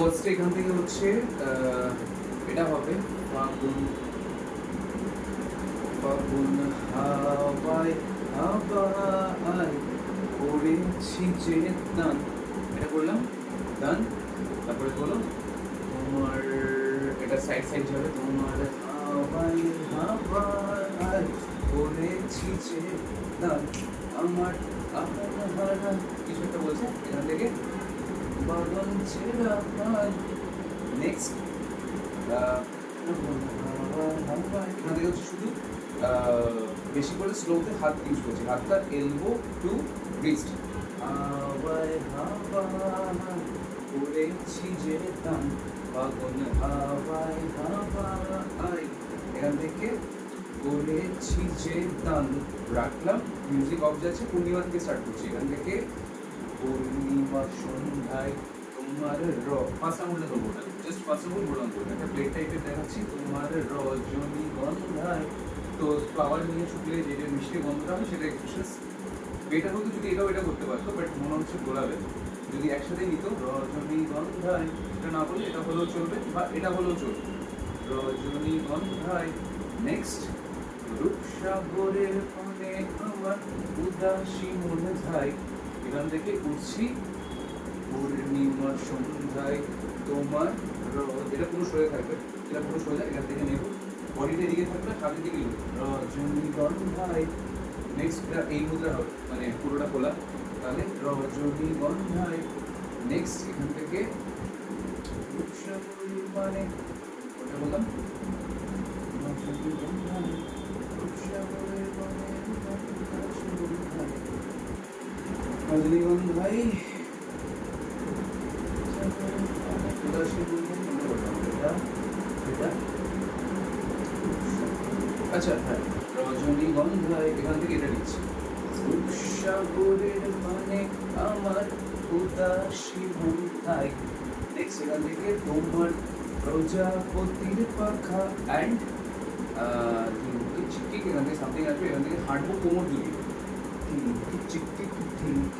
First এখান থেকে হচ্ছে এটা হবে ফাগুন ফাগুন হাওয়ায় হাওয়ায় করেছি যে দান। এটা করলাম দান তারপরে বলো, তোমার, এটা সাইড সাইড যাবে, তোমার হাওয়ায় হাওয়ায় করেছি যে দান। আমার আপন হারা কিছু একটা বলছে? হয় নেক্সট এখান থেকে শুধু বেশি করে স্লোতে হাত ইউজ করছি হাতটা এলবো টু রিস্ট করেছি যে দান বাগান হাওয়ায় হাওয়ায় এখান থেকে করেছি যে দান রাখলাম মিউজিক অফ যাচ্ছে পূর্ণিমা থেকে স্টার্ট করছি এখান থেকে পূর্ণিমা সন্ধ্যায় তোমার র, পাঁচ আঙুলে ধরবো না জাস্ট পাঁচ আঙুল বললাম করব একটা প্লেট টাইপের দেখাচ্ছি, তোমার রজনী গন্ধায় তো ফ্লাওয়ার নিয়ে শুকলে যে যে মিষ্টি গন্ধটা হবে সেটা এক্সপ্রেশন বেটার হতো যদি এটাও এটা করতে পারতো বাট মনে হচ্ছে গোলাবে যদি একসাথে নিত, রজনী গন্ধায় এটা না বলে এটা হলেও চলবে, বা এটা হলেও চলবে। রজনী গন্ধায় নেক্সট রূপসাগরের পানে আমার উদাসী মনে যায় এখান থেকে উঠছি। পূর্ণিমা সন্ধ্যায় তোমার এটা পুরো সরে থাকবে। এটা পুরো সোজা, এখান থেকে নেব। বডিটা এদিকে থাকবে, সামনের দিকে রজনীগন্ধায় নেক্সট এটা এই মুদ্রা হবে মানে পুরোটা খোলা। তাহলে রজনীগন্ধায় নেক্সট এখান থেকে মানে ওটা রজনীগন্ধায় রূপসাগরের মানে রজনীগন্ধায় রজনীগন্ধায় আচ্ছা হ্যাঁ রজনীগন্ধায় এখান থেকে এটা নিচ্ছি সাগরের মানে আমার উদাসী মন্থায় নেক্সট এখান থেকে তোমার প্রজাপতির পাখা অ্যান্ড চিকটিক এখান থেকে সামথিং আসবে এখান থেকে হাঁটবো কোমর দুদিকে চিকটিক চিকটিক চিকটিক এইটুকুনি থাকবে